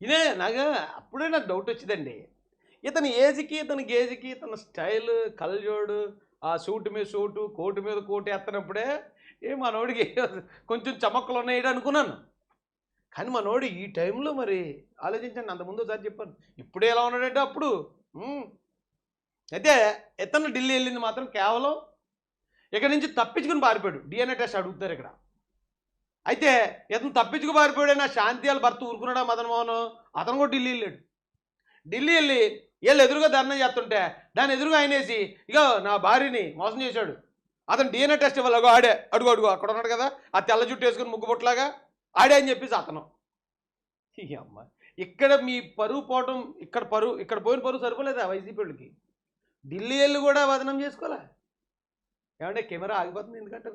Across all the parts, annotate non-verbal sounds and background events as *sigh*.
ఇదే నాకు అప్పుడే నాకు డౌట్ వచ్చిందండి. ఇతని ఏజ్కి ఇతని గేజ్కి ఇతని స్టైల్ కల్జోడు ఆ సూటు మీద సూటు కోటు మీద కోటు ఎత్తనప్పుడే ఏ మనోడికి *laughs* కొంచెం చమక్కలు ఉన్నాయి అనుకున్నాను. కానీ మనోడు ఈ టైంలో మరి ఆలోచించండి అంతకుముందు ఒకసారి చెప్పాను. ఇప్పుడే ఎలా ఉన్నాడంటే అప్పుడు అయితే ఇతను ఢిల్లీ వెళ్ళింది మాత్రం కేవలం ఇక్కడ నుంచి తప్పించుకుని పారిపోయాడు. డిఎన్ఏ టెస్ట్ అడుగుతారు ఇక్కడ. అయితే ఇతను తప్పించుకు పారిపోయాడైనా శాంతి వాళ్ళ భర్త ఊరుకున్నాడా మదన్మోహన్ అతను కూడా ఢిల్లీ వెళ్ళాడు. ఢిల్లీ వెళ్ళి వీళ్ళు ఎదురుగా ధర్నా చేస్తుంటే దాని ఎదురుగా ఆయనేసి ఇగో నా భార్యని మోసం చేశాడు. అతను డిఎన్ఏ టెస్ట్ ఇవ్వాలి ఆడే అడుగు అడుగు అక్కడ ఉన్నాడు కదా ఆ తెల్ల జుట్టు వేసుకుని ముగ్గు పొట్లాగా ఆడే అని చెప్పేసి అతను. అమ్మ ఇక్కడ మీ పరువు పోవటం ఇక్కడ పరువు ఇక్కడ పోయిన పరువు సరిపోలేదా వైసీపీ వాళ్ళకి? ఢిల్లీ వెళ్ళి కూడా వదనం చేసుకోవాలా? ఏమంటే కెమెరా ఆగిపోతుంది ఎందుకంటే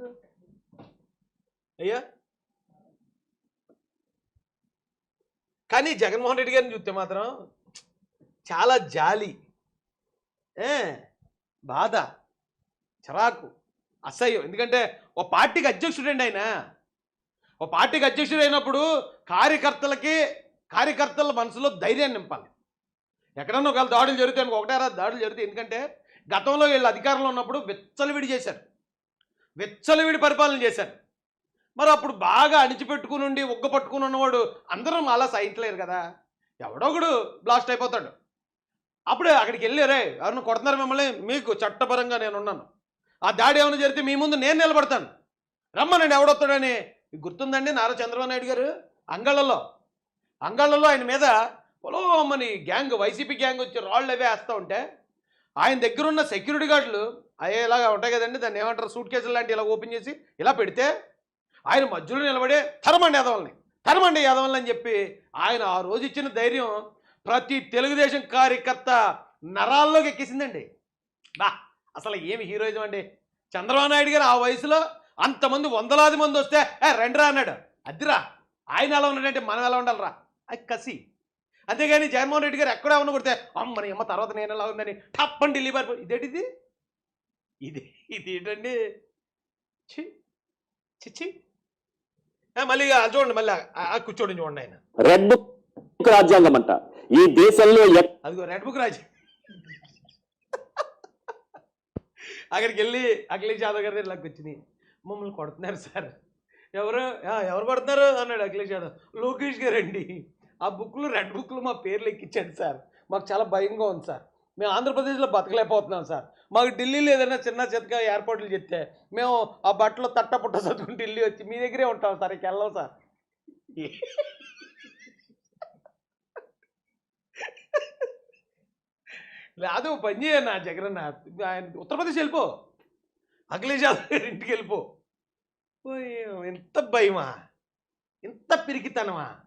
అయ్యా? కానీ జగన్మోహన్ రెడ్డి గారిని చూస్తే మాత్రం చాలా జాలి. బాధ. చిరాకు. అసహ్యం. ఎందుకంటే ఓ పార్టీకి అధ్యక్షుడండి ఆయన. ఓ పార్టీకి అధ్యక్షుడు అయినప్పుడు కార్యకర్తలకి కార్యకర్తల మనసులో ధైర్యాన్ని నింపాలి. ఎక్కడన్నా ఒకవేళ దాడులు జరుగుతాయి ఒకటే దాడులు జరుగుతాయి ఎందుకంటే గతంలో వీళ్ళు అధికారంలో ఉన్నప్పుడు వెచ్చలవిడి చేశారు. వెచ్చలవిడి పరిపాలన చేశారు. మరి అప్పుడు బాగా అణిచిపెట్టుకుని ఉండి ఉగ్గ పట్టుకుని ఉన్నవాడు అందరం అలా సహించలేరు కదా. ఎవడో ఒకడు బ్లాస్ట్ అయిపోతాడు. అప్పుడు అక్కడికి వెళ్ళారే ఎవరిని కొడుతున్నారు మిమ్మల్ని? మీకు చట్టపరంగా నేను ఉన్నాను. ఆ దాడి ఏమైనా జరిగితే మీ ముందు నేను నిలబడతాను. రమ్మనండి ఎవడొస్తాడని గుర్తుందండి నారా చంద్రబాబు నాయుడు గారు? అంగళ్ళలో అంగళ్ళలో ఆయన మీద పొలోమని గ్యాంగ్ వైసీపీ గ్యాంగ్ వచ్చి రాళ్ళు అవే వేస్తూ ఉంటే ఆయన దగ్గర ఉన్న సెక్యూరిటీ గార్డులు అయ్యే ఇలాగా ఉంటాయి కదండి దాన్ని ఏమంటారు? సూట్ కేసులు లాంటి ఇలా ఓపెన్ చేసి ఇలా పెడితే ఆయన మధ్యలో నిలబడే తరమండి యాదవల్ని. తరమండి యాదవల్ని అని చెప్పి ఆయన ఆ రోజు ఇచ్చిన ధైర్యం ప్రతి తెలుగుదేశం కార్యకర్త నరాల్లోకి ఎక్కేసిందండి. బా అసలు ఏమి హీరోయిజం అండి? చంద్రబాబు నాయుడు గారు ఆ వయసులో అంతమంది వందలాది మంది వస్తే రెండ్రా అన్నాడు. అదిరా ఆయన ఎలా ఉన్నాడంటే మనం ఎలా ఉండాలిరా? అది కసి. అంతేగాని జగన్మోహన్ రెడ్డి గారు ఎక్కడ ఏమన్నా కొడితే అమ్మని అమ్మ తర్వాత నేను ఎలా ఉందని టప్పని ఢిల్లీ పారిపో ఇదేంటిది? ఇది ఇది ఏంటండి చి చిచ్చి మళ్ళీ చూడండి మళ్ళీ కూర్చోండి చూడండి ఆయన. రెడ్ బుక్ రాజ్యాంగం అంట. ఈ దేశంలో అదిగో రెడ్ బుక్ రాజు అక్కడికి వెళ్ళి అఖిలేష్ యాదవ్ గారి దగ్గర వచ్చినాయి మమ్మల్ని కొడుతున్నారు సార్. ఎవరు? "ఆ, ఎవరు కొడుతున్నారు? అన్నాడు అఖిలేష్ యాదవ్. లోకేష్ గారు అండి ఆ బుక్లు రెడ్ బుక్లు మా పేర్లు ఎక్కించాడు సార్. మాకు చాలా భయంగా ఉంది సార్. మేము ఆంధ్రప్రదేశ్లో బతకలేకపోతున్నాం సార్. మాకు ఢిల్లీలో ఏదైనా చిన్న చితక ఏర్పాట్లు చెప్తే మేము ఆ బట్టలు తట్టపుట్ట చదువుకుని ఢిల్లీ వచ్చి మీ దగ్గరే ఉంటాం సార్ ఇక వెళ్ళాం సార్. లేదు ఓ పని చేయన్న జగన్ ఆయన ఉత్తరప్రదేశ్ వెళ్ళిపో. అఖిలేష్ యాదవ్ గారి ఇంటికి వెళ్ళిపో. ఇంత ఎంత భయమా. ఇంత పిరికితనమా.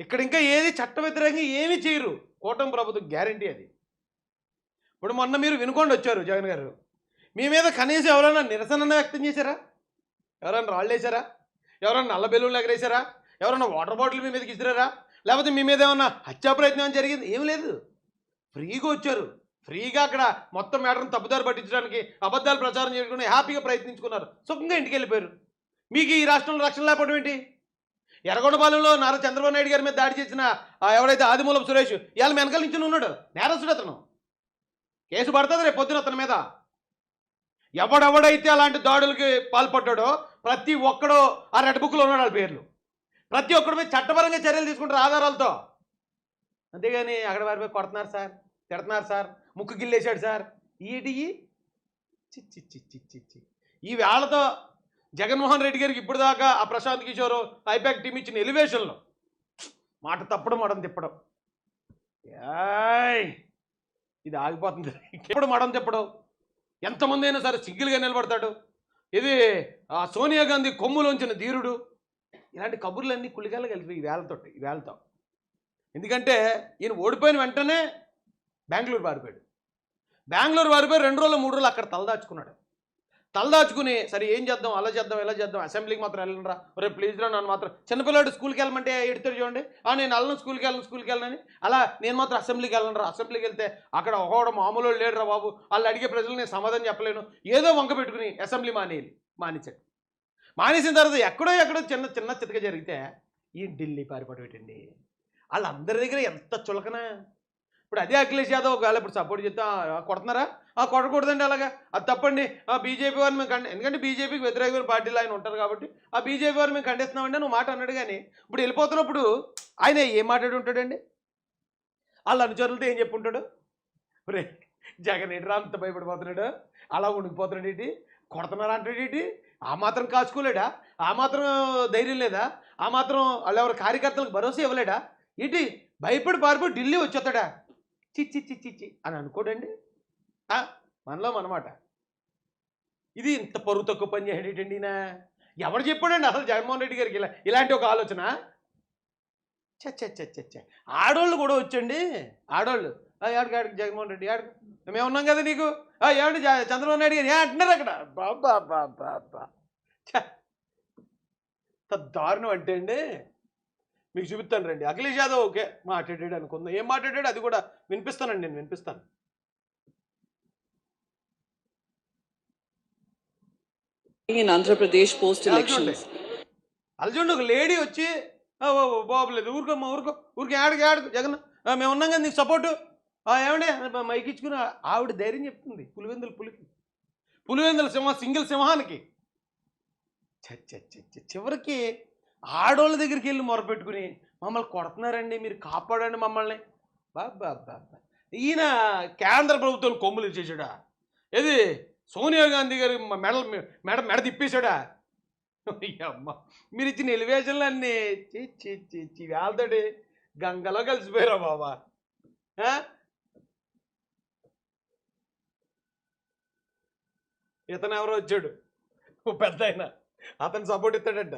ఇక్కడ ఇంకా ఏది చట్ట వ్యతిరేకంగా ఏమీ చేయరు. కూటమి ప్రభుత్వం గ్యారంటీ అది. ఇప్పుడు మొన్న మీరు వినుకోండి వచ్చారు జగన్ గారు. మీ మీద కనీసం ఎవరైనా నిరసన వ్యక్తం చేశారా? ఎవరైనా రాళ్ళు వేసారా ఎవరైనా నల్ల బెలూన్లు ఎగరేసారా ఎవరైనా వాటర్ బాటిల్ మీ మీదకి ఇసిరారా? లేకపోతే మీ మీద ఏమన్నా హత్యా ప్రయత్నం ఏమైనా జరిగింది? ఏం లేదు. ఫ్రీగా వచ్చారు. ఫ్రీగా అక్కడ మొత్తం మేటర్ని తప్పుదారి పట్టించడానికి అబద్ధాలు ప్రచారం చేసుకుని హ్యాపీగా ప్రయత్నించుకున్నారు. సుఖంగా ఇంటికి వెళ్ళిపోయారు. మీకు ఈ రాష్ట్రంలో రక్షణ లేకపోవడం ఏంటి? ఎర్రగొండపాలెంలో నారా చంద్రబాబు నాయుడు గారి మీద దాడి చేసిన ఎవరైతే ఎవడైతే సురేష్ ఇవాళ వెనకాల నుంచి ఉన్నాడు. నేరస్తుడు అతను. కేసు పడుతుంది రేపు పొద్దున అతని మీద. ఎవడెవడైతే అలాంటి దాడులకి పాల్పడ్డాడో ప్రతి ఒక్కడో ఆ రెడ్ బుక్లో ఉన్నాడు వాళ్ళ పేర్లు. ప్రతి ఒక్కడి మీద చట్టపరంగా చర్యలు తీసుకుంటారు ఆధారాలతో. అంతేగాని అక్కడ వారి మీద కొడుతున్నారు సార్ తిడుతున్నారు సార్ ముక్కు గిల్లేశాడు సార్. ఈటి చిచ్చి చిచ్చి చిచ్చి ఈ వేళతో జగన్మోహన్ రెడ్డి గారికి ఇప్పుడు దాకా ఆ ప్రశాంత్ కిషోర్ ఐపాక్ టీం ఇచ్చిన ఎలివేషన్లో. మాట తప్పడం మడం తిప్పడం. ఏయ్! ఇది ఆగిపోతుంది. ఎప్పుడు మడం తిప్పడం ఎంతమంది అయినా సరే సింగిల్గా నిలబడతాడు. ఇది ఆ సోనియా గాంధీ కొమ్ములోంచిన ధీరుడు. ఇలాంటి కబుర్లన్నీ కులిగాలు కలిపి ఈ వేళతో ఈ వేళతో ఎందుకంటే ఈయన ఓడిపోయిన వెంటనే బెంగళూరు పారిపోయాడు. బెంగళూరు పారిపోయి రెండు రోజులు మూడు రోజులు అక్కడ తలదాచుకున్నాడు. తలదాచుకుని సరే ఏం చేద్దాం? అలా చేద్దాం ఎలా చేద్దాం? అసెంబ్లీకి మాత్రం వెళ్ళనరా రే ప్లీజ్ రా నన్ను మాత్రం చిన్నపిల్లాడు స్కూల్కి వెళ్ళమంటే ఎడుతాడు చూడండి. ఆ నేను వెళ్ళను స్కూల్కి వెళ్ళను స్కూల్కి వెళ్ళనని అలా నేను మాత్రం అసెంబ్లీకి వెళ్ళనరా. అసెంబ్లీకి వెళ్తే అక్కడ ఒకడు మామూలు వాడు లేడురా బాబు. వాళ్ళు అడిగే ప్రజలు నేను సమాధానం చెప్పలేను. ఏదో వంక పెట్టుకుని అసెంబ్లీ మానేయాలి. మానేశాడు. మానేసిన తర్వాత ఎక్కడో ఎక్కడో చిన్న చిన్న చితక జరిగితే ఈ ఢిల్లీ పారిపోవటం వాళ్ళందరి దగ్గర ఎంత చులకన? ఇప్పుడు అదే అఖిలేష్ యాదవ్ ఒకవేళ ఇప్పుడు సపోర్ట్ చేస్తా కొడుతున్నారా? ఆ కొట్టకూడదండి అలాగా. అది తప్పండి. ఆ బీజేపీ వారిని మేము ఎందుకంటే బీజేపీకి వ్యతిరేకమైన పార్టీలు ఆయన ఉంటారు కాబట్టి ఆ బీజేపీ వారిని మేము ఖండిస్తున్నామండి నువ్వు మాట అన్నాడు కానీ ఇప్పుడు వెళ్ళిపోతున్నప్పుడు ఆయన ఏం మాట్లాడి ఉంటాడండి? వాళ్ళ అనుచరులతో ఏం చెప్పుంటాడు? రే జగన్ ఏంటి అంత భయపడిపోతున్నాడు? అలా ఉండిపోతున్నాడు ఏంటి? కొడుతున్నారా అంటాడు ఏంటి? ఆ మాత్రం కాచుకోలేడా? ఆ మాత్రం ధైర్యం లేదా? ఆ మాత్రం వాళ్ళెవరి కార్యకర్తలకు భరోసా ఇవ్వలేడా? ఏంటి? భయపడి పారిపోయి ఢిల్లీ వచ్చేస్తాడా? చిచ్చి చిచ్చి చి అని అనుకోడండి. మనలో మనమాట. ఇది ఇంత పరువు తక్కువ పని చేయడేటండి నా ఎవడు చెప్పాడండి అసలు జగన్మోహన్ రెడ్డి గారికి ఇలా ఇలాంటి ఒక ఆలోచన? చ చ ఆడోళ్ళు కూడా వచ్చండి. ఆడోళ్ళు. ఆ, ఏడకి జగన్మోహన్ రెడ్డి ఏడకి? మేము ఉన్నాం కదా నీకు? ఆ, ఏమండి జ- చంద్రబాబు నాయుడు గారు? ఏ అంటున్నారు అక్కడ? బాబా బాబా బా దారుణం అంటే అండి మీకు చూపిస్తాను రండి. అఖిలేష్ యాదవ్ ఓకే మాట్లాడాడు అనుకుందాం. ఏం మాట్లాడాడు? అది కూడా వినిపిస్తానండి నేను వినిపిస్తాను. In post elections. అల్జుండి ఒక లేడీ వచ్చి "ఆ, ఓ, ఓ, బాబులేదు ఊరుకోమ్మా ఊరుకో ఊరికి ఆడకు ఆడకు జగన్ మేము ఉన్నాం కదా నీకు సపోర్టు ఏమండి అని మా మైక్ ఇచ్చుకుని ఆ- ఆవిడ ధైర్యం చెప్తుంది పులివెందుల పులికి పులివెందుల సింహ సింగిల్ సింహానికి. చివరికి ఆడోళ్ళ దగ్గరికి వెళ్ళి మొరపెట్టుకుని మమ్మల్ని కొడుతున్నారండి మీరు కాపాడండి మమ్మల్ని. బాబా బాబా ఈయన కేంద్ర ప్రభుత్వం కొమ్ములు ఇచ్చేసాడా ఏది? సోనియా గాంధీ గారి మెడ మెడ మెడ తిప్పేశాడా? అమ్మ మీరు ఇచ్చిన ఎలివేషన్లు అన్నీ చి చి చి చి గంగలో కలిసిపోయారా బాబా? ఇతను ఎవరో వచ్చాడు. ఓ పెద్ద ఆయన అతను సపోర్ట్ ఇస్తాడంట.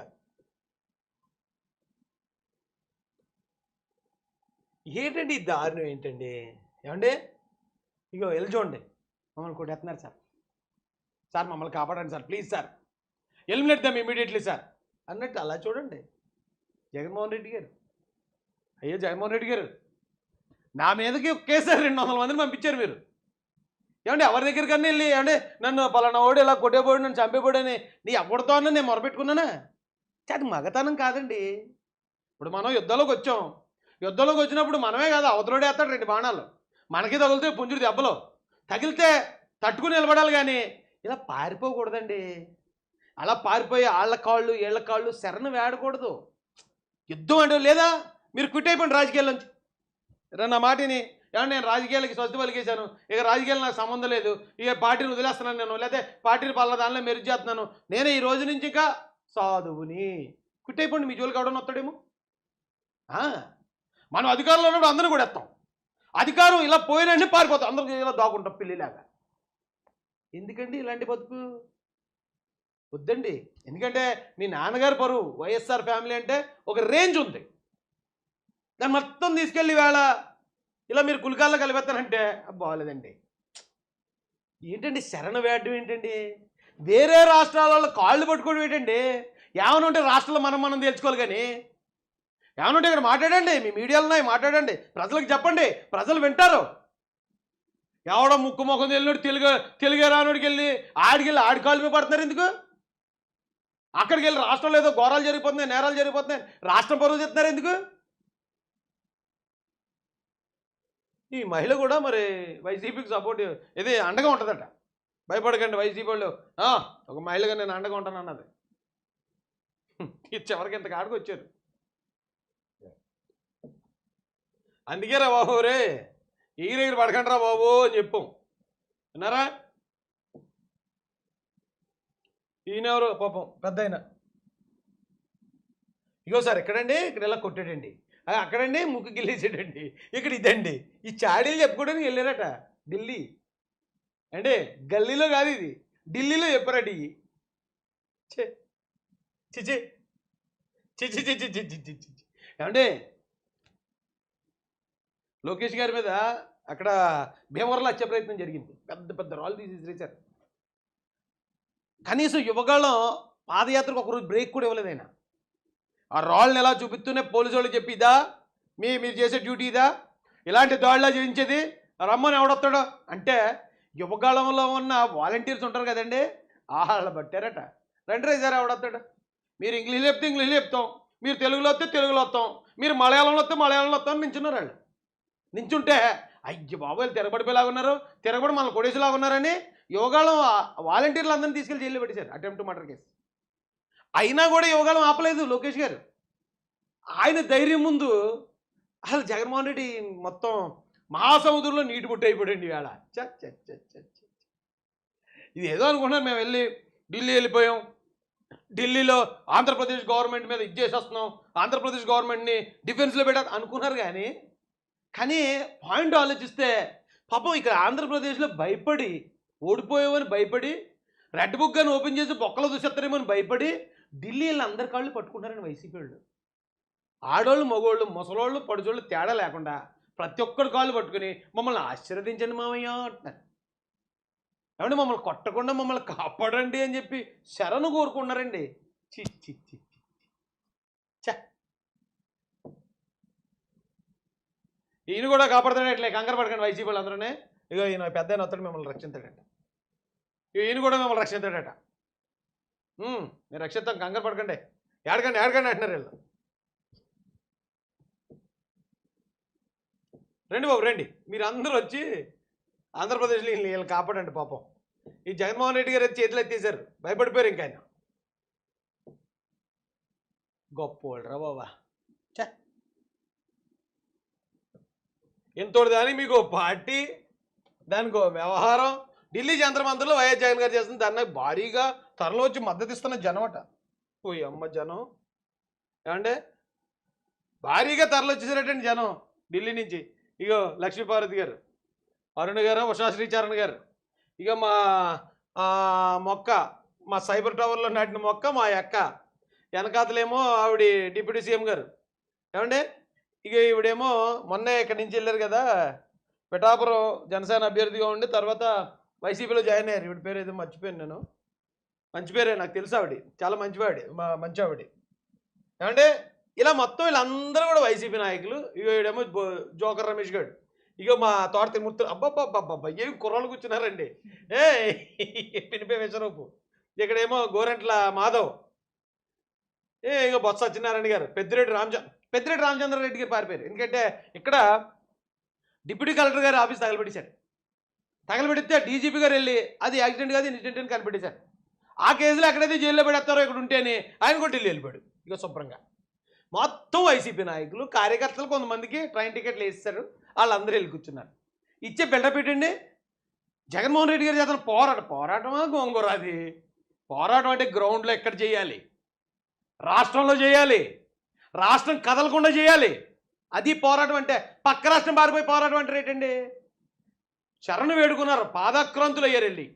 ఏంటండి ఈ దారుణం ఏంటండి? ఏమండి? ఇగో వెళ్ళి చూడండి. మమ్మల్ని కొట్టేస్తున్నారు సార్. సార్ మమ్మల్ని కాపాడండి sir. Please sir. Eliminate them immediately sir. అన్నట్టు అలా చూడండి. జగన్మోహన్ రెడ్డి గారు. అయ్యో జగన్మోహన్ రెడ్డి గారు. నా మీదకి ఒకేసారి రెండు వందల మందిని పంపించారు మీరు. ఏమండి ఎవరి దగ్గరికన్నా వెళ్ళి ఏమండి నన్ను పలానా ఓడి ఇలా కొట్టేపోడు నన్ను చంపేపోడు అని నీ ఎవరితో అన్నా నేను మొరపెట్టుకున్నానా? అది మగతనం కాదండి. ఇప్పుడు మనం యుద్ధంలోకి వచ్చాం. యుద్ధంలోకి వచ్చినప్పుడు మనమే కాదు అవతలోడే వేస్తాడు రెండు బాణాలు. మనకి తగిలితే పుంజుడు దెబ్బలు. తగిలితే తట్టుకుని నిలబడాలి కానీ ఇలా పారిపోకూడదండి. అలా పారిపోయి వాళ్ళ కాళ్ళు ఏళ్ళ కాళ్ళు శరణ వేడకూడదు. యుద్ధం అంటే లేదా? మీరు క్విట్ అయిపోండి రాజకీయాల నుంచి. నా మాటిని. ఏమన్నా నేను రాజకీయాలకి స్వస్తి పలికేశాను. ఇక రాజకీయాలు నాకు సంబంధం లేదు. ఇక పార్టీని వదిలేస్తున్నాను నేను. లేకపోతే పార్టీని పల్ల దానిలో మెరుగు చేస్తున్నాను. నేను ఈ రోజు నుంచి ఇంకా సాధువుని. క్విట్ అయిపోండి మీ జోలికి అవడం వస్తాడేమో? మనం అధికారంలో ఉన్నప్పుడు అందరూ కూడా ఎత్తాం. అధికారం ఇలా పోయినండి పారిపోతాం. అందరికీ ఇలా దాకుంటాం పిల్లిలాగా ఎందుకండి ఇలాంటి బతుకు? వద్దండి. ఎందుకంటే మీ నాన్నగారు పరువు వైఎస్ఆర్ ఫ్యామిలీ అంటే ఒక రేంజ్ ఉంది. దాన్ని మొత్తం తీసుకెళ్ళి వేళ ఇలా మీరు కులికాల్లో కలిపేస్తానంటే బాగోలేదండి. ఏంటండి శరణ వేయడం ఏంటండి? వేరే రాష్ట్రాల కాళ్ళు పట్టుకోవడం ఏంటండి? ఏమైనా ఉంటే రాష్ట్రాలు మనం మనం తేల్చుకోవాలి కానీ ఏమనుంటే ఇక్కడ మాట్లాడండి. మీ మీడియాలో ఉన్నాయి మాట్లాడండి. ప్రజలకు చెప్పండి. ప్రజలు వింటారు. ఎవడో ముక్కు ముఖం తెలియనోడు తెలుగు తెలుగు రానోడికి వెళ్ళి ఆడికి వెళ్ళి ఆడి కాలు మీద పడుతున్నారు ఎందుకు? అక్కడికి వెళ్ళి రాష్ట్రంలో ఏదో ఘోరాలు జరిగిపోతున్నాయి నేరాలు జరిగిపోతున్నాయి. రాష్ట్రం పరువు చెప్తున్నారు ఎందుకు? ఈ మహిళ కూడా మరి వైసీపీకి సపోర్ట్ ఇది అండగా ఉంటుందట. భయపడకండి వైసీపీ వాళ్ళు. ఒక మహిళగా నేను అండగా ఉంటాను అన్నది ఇది *laughs* చివరికి ఇంత కాడికి వచ్చారు. అందుకేరా బాబు రే. ఈగిరెగిరి పడకండి రా బాబు అని చెప్పాం. విన్నారా? ఈయనెవరు పాపం పెద్ద ఆయన. ఇగో సార్ ఎక్కడండి? ఇక్కడ ఇలా కొట్టాడండి అక్కడండి ముక్కు గిల్లేసాడండి ఇక్కడ ఇదండి. ఈ చాడీలు చెప్పుకోవడానికి వెళ్ళారట ఢిల్లీ. అంటే గల్లీలో కాదు ఇది. ఢిల్లీలో చెప్పారట ఇవి ఛే! చిచి చిచి చిచి చిచి చిచి అంటే లోకేష్ గారి మీద అక్కడ భీమవరంలో హత్య ప్రయత్నం జరిగింది. పెద్ద పెద్ద రాళ్ళు తీసి విసిరేశారు. కనీసం యువగాళ్ళం పాదయాత్రకు ఒకరోజు బ్రేక్ కూడా ఇవ్వలేదు ఆయన. ఆ రాళ్ళని ఎలా చూపిస్తూనే పోలీసు వాళ్ళు చెప్పి ఇదా మీ మీరు చేసే డ్యూటీ ఇదా? ఇలాంటి దాడిలా చేయించేది రమ్మని ఎవడొస్తాడో? అంటే యువగాళంలో ఉన్న వాలంటీర్స్ ఉంటారు కదండి వాళ్ళు పట్టారట. రండి రే సార్ ఎవడొస్తాడు? మీరు ఇంగ్లీష్ చెప్తే ఇంగ్లీష్ చెప్తాం మీరు తెలుగులో వస్తే తెలుగులో వస్తాం. మీరు మలయాళంలో వస్తే మలయాళంలో వస్తాం నించున్నారు వాళ్ళు. నించుంటే అయ్య బాబోయ్ తిరగబడిపోయేలాగా ఉన్నారు తిరగబడి మన కొడేసేలాగా ఉన్నారని యోగాళం వాలంటీర్లు అందరినీ తీసుకెళ్ళి జైల్లో పెట్టేశారు అటెంప్ట్ మర్డర్ కేసు. అయినా కూడా యోగాళం ఆపలేదు లోకేష్ గారు. ఆయన ధైర్యం ముందు అసలు జగన్మోహన్ రెడ్డి మొత్తం మహాసముద్రంలో నీటి బుట్ట అయిపోయాడు ఇవాళ చ చ ఇది ఏదో అనుకుంటున్నాం మేము వెళ్ళి ఢిల్లీ వెళ్ళిపోయాం. ఢిల్లీలో ఆంధ్రప్రదేశ్ గవర్నమెంట్ మీద ఇది చేసేస్తున్నాం ఆంధ్రప్రదేశ్ గవర్నమెంట్ని డిఫెన్స్లో పెట్టా అనుకున్నారు కానీ కానీ పాయింట్ ఆలోచిస్తే పాపం ఇక్కడ ఆంధ్రప్రదేశ్లో భయపడి ఓడిపోయామని భయపడి రెడ్ బుక్ అని ఓపెన్ చేసి బొక్కలు చూసేస్తారేమో అని భయపడి ఢిల్లీలో అందరి కాళ్ళు పట్టుకుంటారని వైసీపీ వాళ్ళు. ఆడోళ్ళు మగోళ్ళు ముసలోళ్ళు పడుచోళ్ళు తేడా లేకుండా ప్రతి ఒక్కరు కాళ్ళు పట్టుకుని మమ్మల్ని ఆశీర్వదించండి మామయ్య అంటున్నారు. ఏమంటే మమ్మల్ని కొట్టకుండా మమ్మల్ని కాపాడండి అని చెప్పి శరణు కోరుకున్నారండి చి చి చి చి. ఈయన కూడా కాపాడుతున్నట్లే ఇట్లా కంగారు పడకండి వైసీపీ వాళ్ళు ఇక ఇగో ఈయన పెద్ద ఆయన మిమ్మల్ని రక్షించాడట. ఈయన కూడా మిమ్మల్ని రక్షించాడట. మీరు రక్షిస్తాం కంగారు పడకండి. ఏడకండి ఏడకండి అంటున్నారు వీళ్ళు. రండి బాబు రండి. మీరు అందరూ వచ్చి ఆంధ్రప్రదేశ్లో వీళ్ళు వీళ్ళని కాపాడండి పాపం. ఈ జగన్మోహన్ రెడ్డి గారు చేతులు ఎత్తేసారు భయపడిపోయారు ఇంకా ఆయన. గొప్ప వాళ్ళు రా బాబా. చ ఇంతటి దానికి మీకు పార్టీ దానికి వ్యవహారం. ఢిల్లీ మంత్రులు వైఎస్ జగన్ గారు చేస్తుంది దాన్ని భారీగా త్వరలో వచ్చి మద్దతు ఇస్తున్న జనం అట ఓ అమ్మ జనం. ఏమంటే భారీగా తరలి వచ్చేసినటువంటి జనం ఢిల్లీ నుంచి. ఇగో లక్ష్మీపార్వతి గారు అరుణ్ గారు ఉషాశ్రీ చరణ్ గారు. ఇక మా మొక్క మా సైబర్ టవర్లో నాటిన మొక్క మా అక్క వెనకాతలేమో ఆవిడ డిప్యూటీ సీఎం గారు. ఏమండి? ఇక ఈవిడేమో మొన్న ఇక్కడి నుంచి వెళ్ళారు కదా పిఠాపురం జనసేన అభ్యర్థిగా ఉండి తర్వాత వైసీపీలో జాయిన్ అయ్యారు. ఈవిడ పేరు ఏదో మర్చిపోయాను నేను. మంచి పేరే నాకు తెలుసు ఆవిడ. చాలా మంచివాడి మా మంచి ఆవిడ ఏమంటే ఇలా మొత్తం వీళ్ళందరూ కూడా వైసీపీ నాయకులు. ఇక ఈడేమో జోకర్ రమేష్ గారు ఇక మా తోట తిరుమూర్తులు. అబ్బాబ్బాబ్బాబ్బా ఏం కుర్రాళ్ళు కూర్చున్నారండి? ఏ పినిపే విశ్వరూపు ఇక్కడేమో గోరంట్ల మాధవ్. ఏ ఇక బొత్స సత్యనారాయణ గారు పెద్దిరెడ్డి రామచంద్ర పెద్దిరెడ్డి రామచంద్రారెడ్డి గారు పారిపోయారు ఎందుకంటే ఇక్కడ డిప్యూటీ కలెక్టర్ గారు ఆఫీస్ తగలబెట్టేశారు. తగలబెడితే డీజీపీ గారు వెళ్ళి అది యాక్సిడెంట్ కాదు ఇన్సిడెంట్ అని కనిపెట్టేశారు. ఆ కేసులో ఎక్కడైతే జైల్లో పెడతారో ఇక్కడ ఉంటేనే ఆయన కూడా ఢిల్లీ వెళ్ళిపోయాడు. ఇక శుభ్రంగా. మొత్తం వైసీపీ నాయకులు కార్యకర్తలు కొంతమందికి ట్రైన్ టికెట్లు వేస్తారు వాళ్ళందరూ వెళ్ళి కూర్చున్నారు. ఇచ్చే బిల్డప్ ఏంటండి జగన్మోహన్ రెడ్డి గారి చేతన పోరాటం పోరాటమా గోంగూర అది? పోరాటం అంటే గ్రౌండ్లో ఎక్కడ చేయాలి? రాష్ట్రంలో చేయాలి? రాష్ట్రం కదలకుండా చేయాలి. అది పోరాటం అంటే పక్క రాష్ట్రం పారిపోయి పోరాటం అంటే ఏంటండి? శరణు వేడుకున్నారు పాదక్రాంతులు అయ్యారు వెళ్ళి.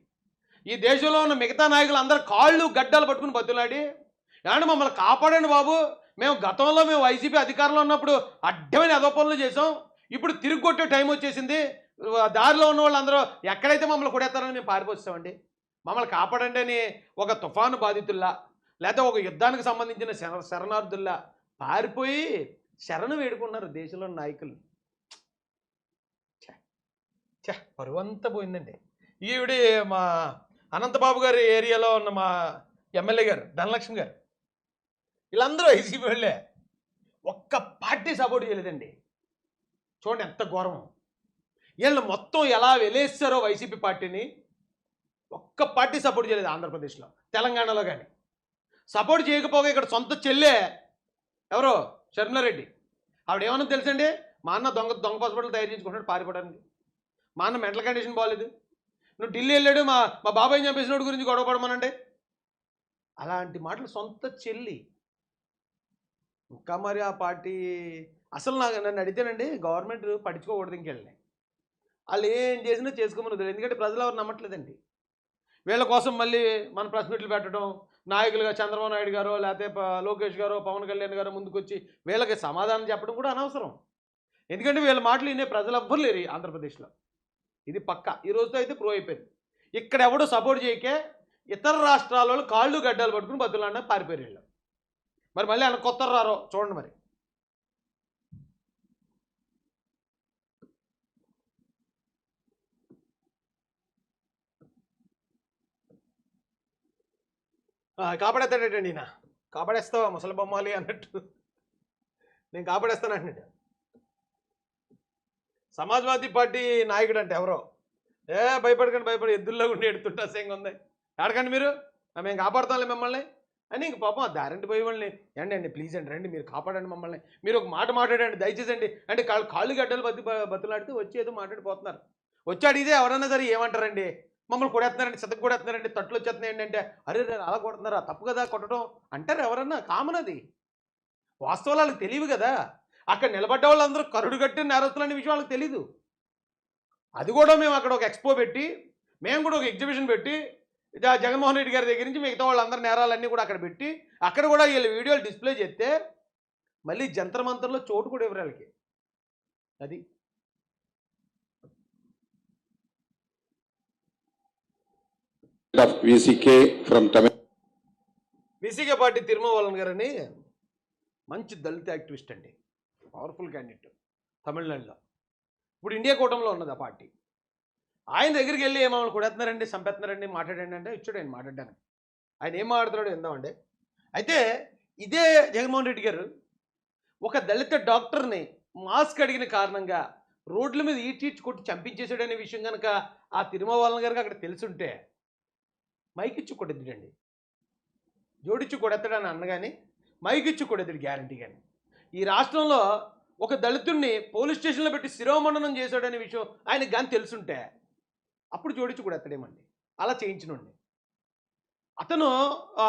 ఈ దేశంలో ఉన్న మిగతా నాయకులు అందరు కాళ్ళు గడ్డలు పట్టుకుని బతులాడి ఏమంటే మమ్మల్ని కాపాడండి బాబు మేము గతంలో మేము వైసీపీ అధికారంలో ఉన్నప్పుడు అడ్డమైన అదో పనులు చేసాం ఇప్పుడు తిరిగి కొట్టే టైం వచ్చేసింది దారిలో ఉన్న వాళ్ళందరూ ఎక్కడైతే మమ్మల్ని కొడేస్తారని మేము పారిపోస్తామండి. మమ్మల్ని కాపాడండి అని ఒక తుఫాను బాధితుల్లా లేదా ఒక యుద్ధానికి సంబంధించిన శర శరణార్థుల్లా పారిపోయి శరణు వేడుకున్నారు దేశంలో ఉన్న నాయకులు. ఛ, పరువంతా పోయిందండి. ఈవిడ మా అనంతబాబు గారి ఏరియాలో ఉన్న మా ఎమ్మెల్యే గారు ధనలక్ష్మి గారు. వీళ్ళందరూ వైసీపీ వెళ్ళే. ఒక్క పార్టీ సపోర్ట్ చేయలేదండి. చూడండి ఎంత ఘోరం. వీళ్ళు మొత్తం ఎలా వెలేస్తారో వైసీపీ పార్టీని ఒక్క పార్టీ సపోర్ట్ చేయలేదు ఆంధ్రప్రదేశ్లో తెలంగాణలో కానీ సపోర్ట్ చేయకపోగా ఇక్కడ సొంత చెల్లె ఎవరో? షర్మిలారెడ్డి ఆవిడ ఏమన్నా తెలుసండి? మా అన్న దొంగ దొంగ హాస్పిటల్ తయారు చేసుకుంటున్నాడు పారిపోవడానికి. మా అన్న మెంటల్ కండిషన్ బాగాలేదు నువ్వు ఢిల్లీ వెళ్ళాడు మా మా బాబాయ్ చంపేసినోడి గురించి గొడవ పడమనంటే అలాంటి మాటలు సొంత చెల్లి. ఇంకా మరి ఆ పార్టీ అసలు నాకు నన్ను అడిగితేనండి గవర్నమెంట్ పట్టించుకోకూడదు ఇంకెళ్ళి వాళ్ళు ఏం చేసినా చేసుకోమని ఎందుకంటే ప్రజలు ఎవరు నమ్మట్లేదండి. వీళ్ళ కోసం మళ్ళీ మన ప్రెస్ మీట్లు పెట్టడం నాయకులుగా చంద్రబాబు నాయుడు గారు లేకపోతే లోకేష్ గారు పవన్ కళ్యాణ్ గారు ముందుకొచ్చి వీళ్ళకి సమాధానం చెప్పడం కూడా అనవసరం. ఎందుకంటే వీళ్ళ మాటలు వినే ప్రజలు ఎవ్వరు లేరు ఆంధ్రప్రదేశ్లో. ఇది పక్క. ఈ రోజుతో అయితే ప్రూవ్ అయిపోయింది. ఇక్కడ ఎవడు సపోర్ట్ చేయకే ఇతర రాష్ట్రాల వాళ్ళు కాళ్ళు గడ్డలు పట్టుకుని బతులాడినా పారిపోయారు మరి మళ్ళీ ఆయన కొత్త రారో? చూడండి మరి ఆ, కాపాడేస్తాడేటండి ఈయన కాపాడేస్తావా ముసలి బొమ్మాలి అన్నట్టు. నేను కాపాడేస్తాను సమాజ్వాదీ పార్టీ నాయకుడు అంటే ఎవరో. ఏ భయపడకండి భయపడి ఎద్దుల్లో ఉండి ఎడుతుంటా అసహ్యంగా ఉంది. ఆడకండి మీరు. మేము కాపాడుతాంలే మిమ్మల్ని. అని ఇంక పాపం ఆ దారింటి పోయి వాళ్ళని. అండి అండి ప్లీజ్ అండి రండి మీరు కాపాడండి మమ్మల్ని. మీరు ఒక మాట మాట్లాడండి దయచేసి అండి అంటే కాళ్ళు కాళ్ళు గడ్డలు బతి బతులాడితే వచ్చి ఏదో మాట్లాడిపోతున్నారు. వచ్చాడు ఇదే ఎవరన్నా సరే ఏమంటారండి? మమ్మల్ని కొడేస్తున్నారండి చెత్తకు కొడేస్తున్నారండి తట్లు వచ్చేస్తున్నాయండి అంటే అరే రే, అలా కొడుతున్నారా? తప్పు కదా కొట్టడం. అంటారు ఎవరన్నా? కామన్ అది. వాస్తవాలు వాళ్ళకి తెలియవు కదా. అక్కడ నిలబడ్డ వాళ్ళందరూ కరుడు కట్టిన నేరస్తులు అనే విషయం వాళ్ళకి తెలీదు. అది కూడా మేము అక్కడ ఒక ఎక్స్పో పెట్టి మేము కూడా ఒక ఎగ్జిబిషన్ పెట్టి జగన్మోహన్ రెడ్డి గారి దగ్గర నుంచి మిగతా వాళ్ళందరి నేరాలన్నీ కూడా అక్కడ పెట్టి అక్కడ కూడా వీళ్ళ వీడియోలు డిస్ప్లే చేస్తే మళ్ళీ జంతర్ మంతర్లో చోటు కూడా ఇవ్వరు వాళ్ళకి. అది. Of పార్టీ తిరుమవలన్ గారని మంచి దళిత యాక్టివిస్ట్ అండి. పవర్ఫుల్ క్యాండిడేట్ తమిళనాడులో. ఇప్పుడు ఇండియా కూటమిలో ఉన్నది ఆ పార్టీ. ఆయన దగ్గరికి వెళ్ళి మమ్మల్ని కొడేస్తున్నారండి చంపేస్తున్నారండి మాట్లాడండి అంటే ఇచ్చాడు ఆయన మాట్లాడడానికి. ఆయన ఏం మాట్లాడుతున్నాడో ఎందామండి అయితే ఇదే జగన్మోహన్ రెడ్డి గారు ఒక దళిత డాక్టర్ని మాస్క్ అడిగిన కారణంగా రోడ్ల మీద ఈడ్చి కొట్టి చంపించేశాడనే విషయం కనుక ఆ తిరుమలవలన్ గారికి అక్కడ తెలుసుంటే మైక్ ఇచ్చి కొట్టిద్దండి జోడించి కొడతాడని అన్నగాని మైకిచ్చి కొడతాడు గ్యారంటీ కానీ ఈ రాష్ట్రంలో ఒక దళితుడిని పోలీస్ స్టేషన్లో పెట్టి శిరోమండనం చేశాడనే విషయం ఆయనకు కానీ తెలుసుంటే అప్పుడు జోడించి కొడెత్తడేమండి అలా చేయించినండి అతను ఆ,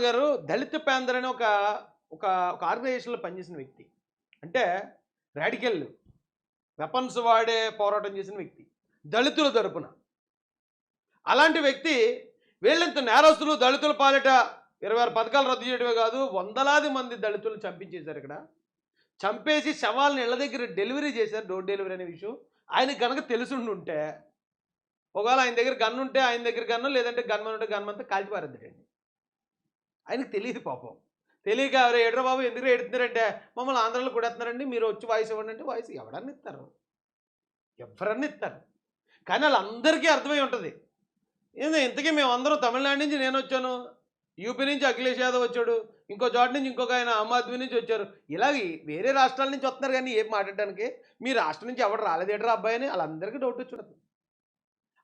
గారు దళిత పేందర్ అనే ఒక ఒక ఒక ఆర్గనైజేషన్లో పనిచేసిన వ్యక్తి. అంటే రాడికల్ వెపన్స్ వాడే పోరాటం చేసిన వ్యక్తి. దళితుల తరపున. అలాంటి వ్యక్తి వీళ్ళంత నేరస్తులు దళితుల పాలిట ఇరవై ఆరు పథకాలు రద్దు చేయడమే కాదు వందలాది మంది దళితులు చంపించేశారు ఇక్కడ. చంపేసి శవాలను ఇళ్ళ దగ్గర డెలివరీ చేశారు డోర్ డెలివరీ అనే విషయం. ఆయన కనుక తెలుసుండి ఉంటే ఒకవేళ ఆయన దగ్గర గన్ ఉంటే ఆయన దగ్గర గన్ను లేదంటే గన్మన్ ఉంటే గన్మంతా కాల్చిపారద్దండి ఆయనకు తెలియదు పాపం. తెలియక ఎవరు ఏడ్రా బాబు ఎందుకు ఎడుతున్నారంటే మమ్మల్ని ఆంధ్రలో కూడా మీరు వచ్చి వాయిస్ ఇవ్వండి అంటే వాయిస్ ఎవడన్నా ఇస్తారు. ఎవరన్నా ఇస్తారు. కానీ వాళ్ళందరికీ అర్థమై ఉంటుంది. ఇంతకీ మేము అందరం తమిళనాడు నుంచి నేను వచ్చాను. యూపీ నుంచి అఖిలేష్ యాదవ్ వచ్చాడు. ఇంకో చోట నుంచి ఇంకొక ఆయన ఆమ్ ఆద్మీ నుంచి వచ్చారు. ఇలా వేరే రాష్ట్రాల నుంచి వస్తున్నారు కానీ ఏం మాట్లాడడానికి మీ రాష్ట్రం నుంచి ఎవరు రాలేదేటరా అబ్బాయి అని వాళ్ళందరికీ డౌట్ వచ్చి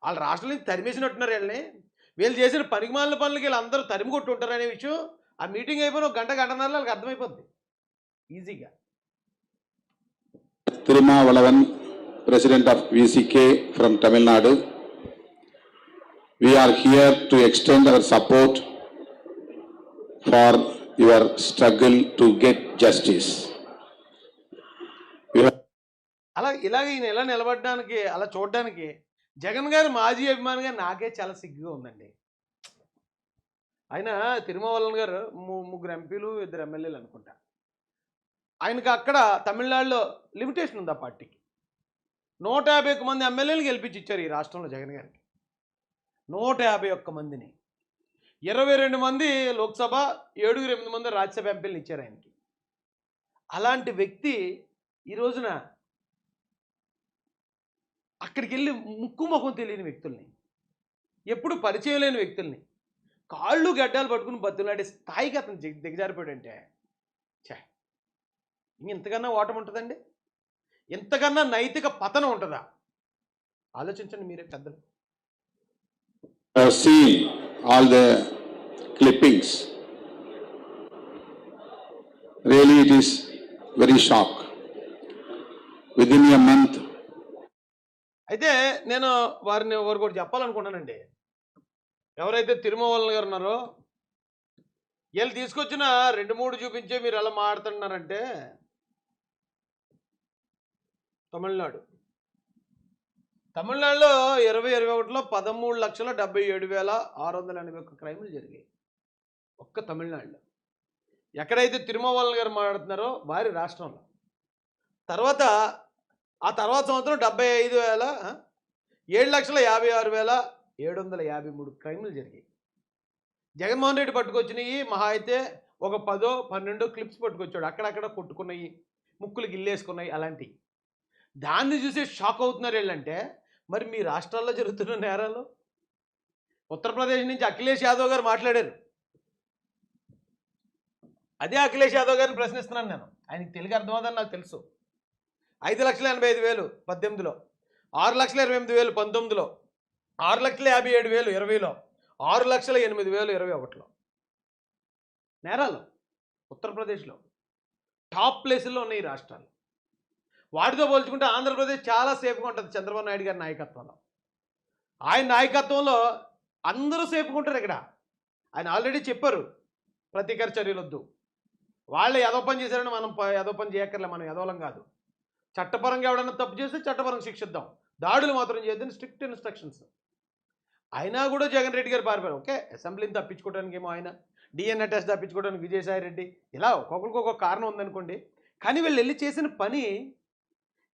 వాళ్ళ రాష్ట్రం నుంచి తరిమేసినట్టున్నారు వీళ్ళని. వీళ్ళు చేసిన పనికిమాలిన పనులకి వీళ్ళందరూ తరిమి కొట్టుంటారు అనే విషయం ఆ మీటింగ్ అయిపోయిన ఒక గంట గంటన్నర వాళ్ళకి అర్థమైపోద్ది. ఈజీగా. Thirumavalavan, president of VCK from Tamil Nadu. We are here to extend our support for your struggle to get justice. అలా ఇలాగ ఈయన ఎలా నిలబడడానికి అలా చూడడానికి జగన్ గారు మాజీ అభిమానిగా నాకే చాలా సిగ్గుగా ఉందండి. ఆయన తిరుమలవల్లన్ గారు ముగ్గురు ఎంపీలు ఇద్దరు ఎమ్మెల్యేలు అనుకుంటా. ఆయనకి అక్కడ తమిళనాడులో లిమిటేషన్ ఉంది ఆ పార్టీకి? నూట యాభై మంది ఎమ్మెల్యేలు గెలిపించి ఇచ్చారు ఈ రాష్ట్రంలో జగన్ గారికి. నూట యాభై ఒక్క మందిని. ఇరవై రెండు మంది లోక్సభ ఏడుగురు ఎనిమిది మంది రాజ్యసభ ఎంపీలను ఇచ్చారు ఆయనకి. అలాంటి వ్యక్తి ఈ రోజున అక్కడికి వెళ్ళి ముక్కు ముఖం తెలియని వ్యక్తుల్ని ఎప్పుడు పరిచయం లేని వ్యక్తుల్ని కాళ్ళు గడ్డాలు పట్టుకుని బతులాడే స్థాయికి అతను దిగజారిపోయాడంటే చే ఇంతకన్నా ఓటం ఉంటుందండి? ఇంతకన్నా నైతిక పతనం ఉంటుందా? ఆలోచించండి మీరే పెద్దలు. Have seen all the clippings. Really, it is very shock. Within a month, అయితే నేను వారిని వారికి కూడా చెప్పాలనుకుంటానండి ఎవరైతే తిరుమల గారు ఉన్నారో వీళ్ళు తీసుకొచ్చిన రెండు మూడు చూపించే మీరు ఎలా మాడుతున్నారంటే తమిళనాడు తమిళనాడులో ఇరవై ఇరవై ఒకటిలో పదమూడు లక్షల డెబ్బై ఏడు వేల ఆరు వందల ఎనభై ఒక్క క్రైములు జరిగాయి. ఒక్క తమిళనాడులో. ఎక్కడైతే తిరుమల గారు మాట్లాడుతున్నారో వారి రాష్ట్రంలో. తర్వాత ఆ తర్వాత సంవత్సరం డెబ్బై ఐదు వేల ఏడు లక్షల యాభై ఆరు వేల ఏడు వందల యాభై మూడు క్రైములు జరిగాయి. జగన్మోహన్ రెడ్డి పట్టుకొచ్చినవి మహా అయితే ఒక పదో పన్నెండో క్లిప్స్ పట్టుకొచ్చాడు. అక్కడక్కడ కొట్టుకున్నాయి ముక్కులు గిల్లేసుకున్నాయి అలాంటివి దాన్ని చూసి షాక్ అవుతున్నారు వీళ్ళంటే మరి మీ రాష్ట్రాల్లో జరుగుతున్న నేరాలు? ఉత్తరప్రదేశ్ నుంచి అఖిలేష్ యాదవ్ గారు మాట్లాడారు. అదే అఖిలేష్ యాదవ్ గారిని ప్రశ్నిస్తున్నాను నేను. ఆయనకి తెలుగు అర్థమవుతుందని నాకు తెలుసు. ఐదు లక్షల ఎనభై ఐదు వేలు పద్దెనిమిదిలో ఆరు లక్షల ఇరవై ఎనిమిది వేలు పంతొమ్మిదిలో ఆరు లక్షల యాభై ఏడు వేలు ఇరవైలో ఆరు లక్షల ఎనిమిది వేలు ఇరవై ఒకటిలో. నేరాలు ఉత్తరప్రదేశ్లో. టాప్ ప్లేసుల్లో ఉన్నాయి రాష్ట్రాలు. వాటితో పోల్చుకుంటే ఆంధ్రప్రదేశ్ చాలా సేఫ్గా ఉంటుంది చంద్రబాబు నాయుడు గారి నాయకత్వంలో. ఆయన నాయకత్వంలో అందరూ సేఫ్గా ఉంటారు ఇక్కడ. ఆయన ఆల్రెడీ చెప్పారు ప్రతీకార చర్యలు వద్దు. వాళ్ళు ఏదో పని చేశారని మనం ప- ఏదో పని చేయక్కర్లే మనం ఎదవలం కాదు. చట్టపరంగా ఎవడన్నా తప్పు చేస్తే చట్టపరంగా శిక్షిద్దాం. దాడులు మాత్రం చేయొద్దని స్ట్రిక్ట్ ఇన్స్ట్రక్షన్స్. అయినా కూడా జగన్ రెడ్డి గారు పారిపోయారు. ఓకే అసెంబ్లీని తప్పించుకోవడానికి ఏమో ఆయన డిఎన్ఏ టెస్ట్ తప్పించుకోవడానికి విజయసాయి రెడ్డి ఇలా ఒక్కొక్కరికి ఒక్కొక్క కారణం ఉందనుకోండి. కానీ వీళ్ళు వెళ్ళి చేసిన పని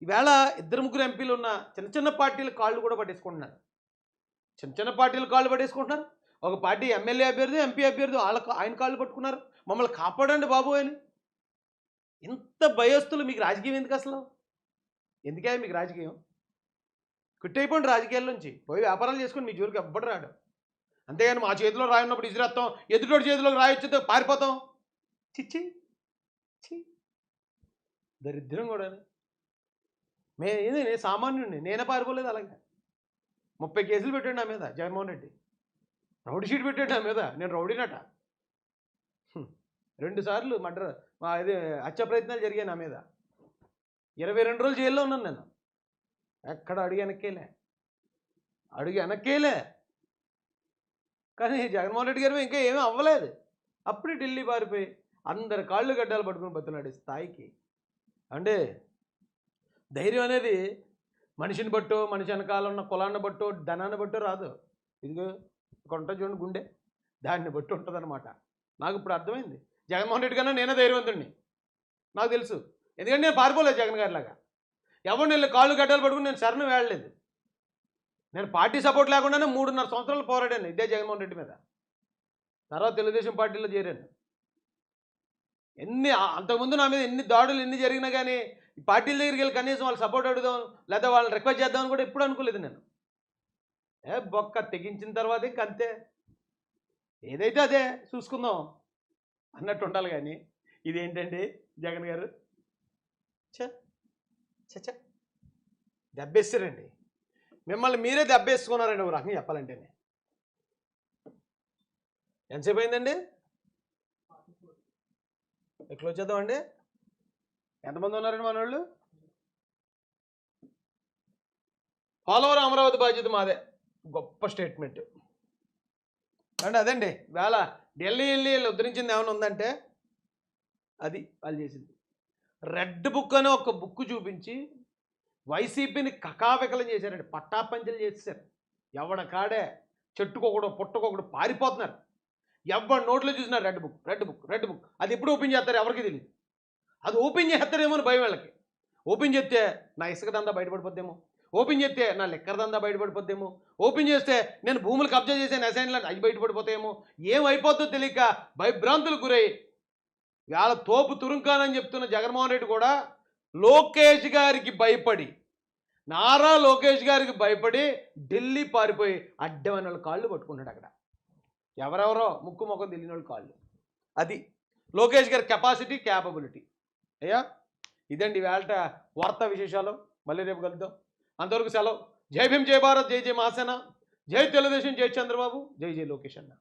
ఈవేళ ఇద్దరు ముగ్గురు ఎంపీలు ఉన్న చిన్న చిన్న పార్టీల కాళ్ళు కూడా పట్టేసుకుంటున్నారు. చిన్న చిన్న పార్టీలు కాళ్ళు పట్టేసుకుంటున్నారు. ఒక పార్టీ ఎమ్మెల్యే అభ్యర్థి ఎంపీ అభ్యర్థి వాళ్ళ ఆయన కాళ్ళు పట్టుకున్నారు. మమ్మల్ని కాపాడండి బాబు అని. ఇంత భయస్తులు మీకు రాజకీయం ఎందుకు అసలు? ఎందుకే మీకు రాజకీయం? కుట్టయిపోండి రాజకీయాల నుంచి. పోయి వ్యాపారాలు చేసుకొని మీ జోరికి ఎవ్వడు రాడు. అంతేగాని మా చేతిలో రాయన్నప్పుడు ఇసిరేస్తాం ఎదుటోడి చేతిలోకి రాయొచ్చితే పారిపోతాం. చిచ్చి చి దరిద్రం కూడా మే ఏది నేను సామాన్యుడిని. నేనే పారిపోలేదు అలాగే. ముప్పై కేసులు పెట్టాడు నా మీద జగన్మోహన్ రెడ్డి. రౌడీ షీట్ పెట్టాడు నా మీద. నేను రౌడీనట. రెండుసార్లు రెండు మర్డర్ మా ఇది హత్య ప్రయత్నాలు జరిగాయి నా మీద. ఇరవై రెండు రోజులు జైల్లో ఉన్నాను నేను. ఎక్కడ అడిగి వెనక్కేలే. అడిగి వెనక్కేలే. కానీ జగన్మోహన్ రెడ్డి గారు ఇంకా ఏమీ అవ్వలేదు. అప్పుడే ఢిల్లీ పారిపోయి అందరు కాళ్ళు గడ్డాలు పట్టుకుని బతున్నాడు స్థాయికి. అంటే ధైర్యం అనేది మనిషిని బట్టో మనిషి వెనకాల ఉన్న కులాన్ని బట్టో ధనాన్ని బట్టో రాదు. ఇదిగో ఇక్కడ ఉంటుంది చూడండి గుండె. దాన్ని బట్టి ఉంటుందన్నమాట. నాకు ఇప్పుడు అర్థమైంది. జగన్మోహన్ రెడ్డి కన్నా నేనే ధైర్యవంతుడిని. నాకు తెలుసు. ఎందుకంటే నేను పారిపోలేదు జగన్ గారిలాగా ఎవరు నేను కాళ్ళు గడ్డలు పట్టుకుని నేను శరణం వేయలేదు. నేను పార్టీ సపోర్ట్ లేకుండానే మూడున్నర సంవత్సరాలు పోరాడాను ఇదే జగన్మోహన్ రెడ్డి మీద. తర్వాత తెలుగుదేశం పార్టీలో చేరాను. ఎన్ని అంతకుముందు నా మీద ఎన్ని దాడులు ఎన్ని జరిగినా కానీ పార్టీల దగ్గరికి వెళ్ళి కనీసం వాళ్ళు సపోర్ట్ అడుగుదాం లేదా వాళ్ళని రిక్వెస్ట్ చేద్దామని కూడా ఎప్పుడు అనుకోలేదు నేను. ఏ బొక్క తెగించిన తర్వాత ఇంక అంతే. ఏదైతే అదే చూసుకుందాం అన్నట్టు ఉండాలి కానీ ఇదేంటండి జగన్ గారు? చ చ దెబ్బేస్తారండి. మిమ్మల్ని మీరే దెబ్బేసుకున్నారండి ఒక రకంగా చెప్పాలంటేనే ఎంతసేపు అయిందండి? క్లోజ్ చేద్దామండి? ఎంతమంది ఉన్నారండి మన వాళ్ళు పోలవరం అమరావతి బాధ్యత మాదే. గొప్ప స్టేట్మెంట్. అండి అదండి. వేళ ఢిల్లీ వెళ్ళి వీళ్ళు ఉద్ధరించింది ఏమైనా ఉందంటే? అది వాళ్ళు చేసింది. రెడ్ బుక్ అని ఒక బుక్ చూపించి వైసీపీని కకావికలం చేశారండి. పట్టాపంచలు చేసేసారు ఎవడ కాడే చెట్టుకొకడు పుట్టకొకడు పారిపోతున్నారు. ఎవరి నోట్లో చూసినారు red book red book red book. అది ఎప్పుడు ఓపెన్ చేస్తారు ఎవరికి తెలియదు అది ఓపెన్ చేస్తారేమో అని భయం వాళ్ళకి. ఓపెన్ చేస్తే నా ఇసుక దందా బయటపడిపోద్దేమో? ఓపెన్ చేస్తే నా లెక్కర దందా బయటపడిపోద్దేమో? ఓపెన్ చేస్తే నేను భూములు కబ్జా చేసే అసైన్లు అవి బయటపడిపోతాయేమో? ఏమైపోతుందో తెలియక భయభ్రాంతులు గురై వాళ్ళ తోపు తురుంకానని చెప్తున్న జగన్మోహన్ రెడ్డి కూడా లోకేష్ గారికి భయపడి నారా లోకేష్ గారికి భయపడి ఢిల్లీ పారిపోయి అడ్డమైన వాళ్ళ కాళ్ళు పట్టుకున్నాడు అక్కడ. ఎవరెవరో ముక్కు ముఖం తెలియని వాళ్ళు కాళ్ళు. అది లోకేష్ గారి కెపాసిటీ క్యాపబిలిటీ అయ్యా ఇదండి వేళ వార్తా విశేషాలు. మళ్ళీ రేపు కలుద్దాం. అంతవరకు సెలవు. జై భీమ్ జై భారత్ జై జై మహాసేన. జై తెలుగుదేశం జై చంద్రబాబు. జై జై లోకేష్ అన్న.